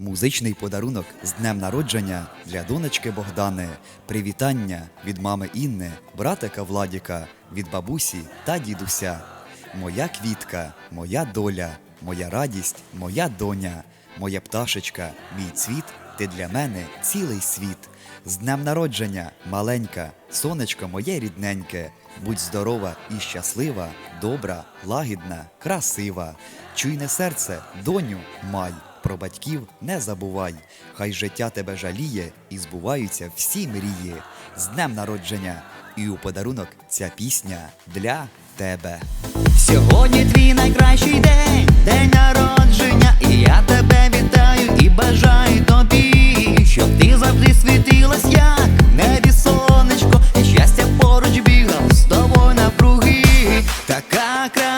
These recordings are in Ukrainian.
Музичний подарунок з днем народження для донечки Богдани. Привітання від мами Інни, братика Владіка, від бабусі та дідуся. Моя квітка, моя доля, моя радість, моя доня, моя пташечка, мій цвіт, ти для мене цілий світ. З днем народження, маленька, сонечко моє рідненьке, будь здорова і щаслива, добра, лагідна, красива. Чуйне серце, доню, май, про батьків не забувай. Хай життя тебе жаліє і збуваються всі мрії. З днем народження! І у подарунок ця пісня для тебе. Сьогодні твій найкращий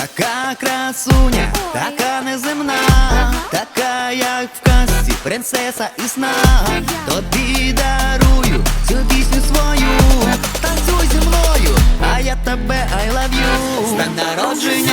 Така красуня, така неземна, така, як в казці, принцеса і сна. Тобі дарую цю пісню свою, танцюй зі мною, а я тебе I love you З днем народження